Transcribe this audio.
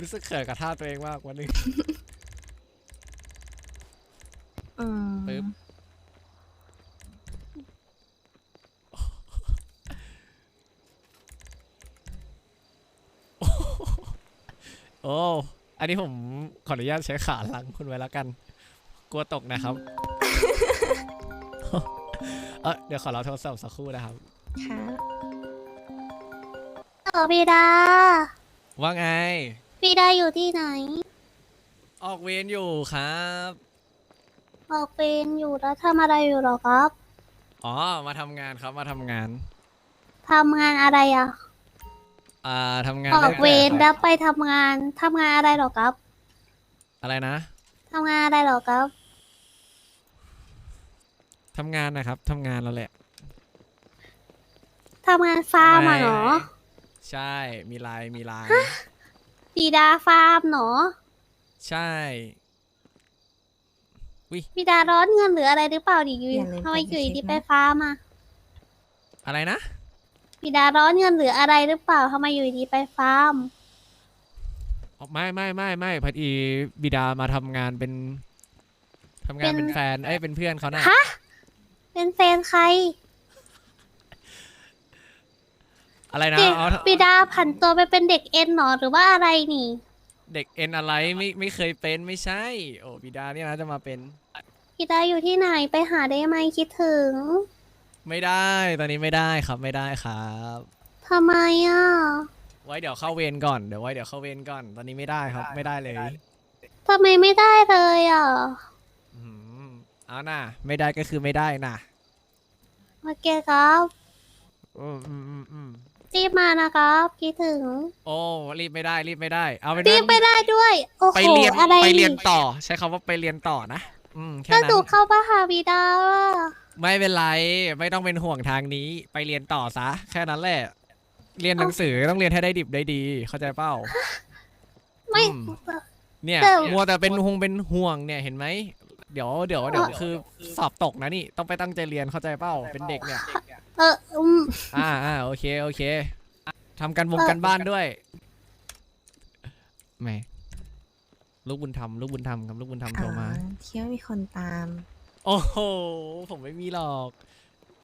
รู้สึกเขินกับท่าตัวเองมากวันหนึงอืมปึ๊บ โอ้ อันนี้ผมขออนุญาตใช้ขาหลังคุณไว้แล้วกัน กลัวตกนะครับ เออเดี๋ยวขอรับโทรศัพท์สักครู่นะครับ ค่ะเออพี่ดาว่าไง พี่ดาอยู่ที่ไหน ออกเวรอยู่ครับ ออกเป็นอยู่แล้วทำอะไรอยู่หรอครับอ๋อ มาทำงานครับ มาทำงาน ทำงานอะไรอะ อ่าทำงานออกเวรรื่แล้อวไปทำงานทำงานอะไรหรอครับอะไรนะทำงานอะไรหรอครับทำงานนะครับทำงานแล้วแหละทำงานฟาร์มอะเหรอ ใช่ มีลายมีลา ยพี่ดาฟาร์มเหรอใช่พี่ดาร้อนเงินหรืออะไรหรือเปล่าดิอยู่อย่าลืมทำไมกดอยู่รีดีเช็คไปนะ ฟาร์มอะอะไรนะพี่ดาร้อนเงินหรืออะไรหรือเปล่าทำไมอยู่ดีไปฟาร์ม อ๋อไม่ไม่ไม่ไม่พอดีบิดามาทำงานเป็นทำงานเป็นแฟนเอ้ยเป็นเพื่อนเขาน่ะ ฮะ เป็นแฟนใคร อะไรนะเด็กอ๋อพี่ดาผันตัวไปเป็นเด็กเอ็นเหรอหรือว่าอะไรนี่เด็กเอ็นอะไรไม่ไม่เคยเป็นไม่ใช่ โอ้บิดาเนี่ยนะจะมาเป็นพี่ดาอยู่ที่ไหนไปหาได้ไหมคิดถึงไม่ได้ตอนนี้ไม่ได้ครับไม่ได้ครับ ทำไมอะไว้เดี๋ยวเข้าเวรก่อนเดี๋ยวไว้เดี๋ยวเข้าเวรก่อน ตอนนี้ไม่ได้ครับไม่ได้เลยทำไมไม่ได้เลยอะอืมเอาน่ะไม่ได้ก็คือไม่ได้น่ะโอเคครับ อืมอืมอืมอืม รีบมานะครับคิดถึงโอ้รีบไม่ได้รีบไม่ได้ เอาไปรีบไปได้ด้วย โอ้โหไปเรียนอะไรไปเรียนนี่ต่อ ใช้คำว่าไปเรียนต่อนะอืมแค่ก็นั้น ดูเข้ามาหาบิดาว่ะไม่เป็นไร ไม่ต้องเป็นห่วงทางนี้ ไปเรียนต่อซะ แค่นั้นแหละ เรียนหนังสือต้องเรียนให้ได้ดิบได้ดี เข้าใจเปล่า ไม่ อืม เนี่ยแต่ มัวแต่เป็นห่วงเป็นห่วงเนี่ยเห็นไหมเดี๋ยวเดี๋ยวเดี๋ยวคือสอบตกนะนี่ต้องไปตั้งใจเรียนเข้าใจเปล่าเป็นเด็กเนี่ย เอออืมอ่าอ่าโอเคโอเคทำกันวงเอ่อกันบ้านด้วยแหม่ลูกบุญธรรมลูกบุญธรรมครับลูกบุญธรรมโทรมาอ๋อเที่ยวมีคนตาม โอ้โห ผมไม่มีหรอก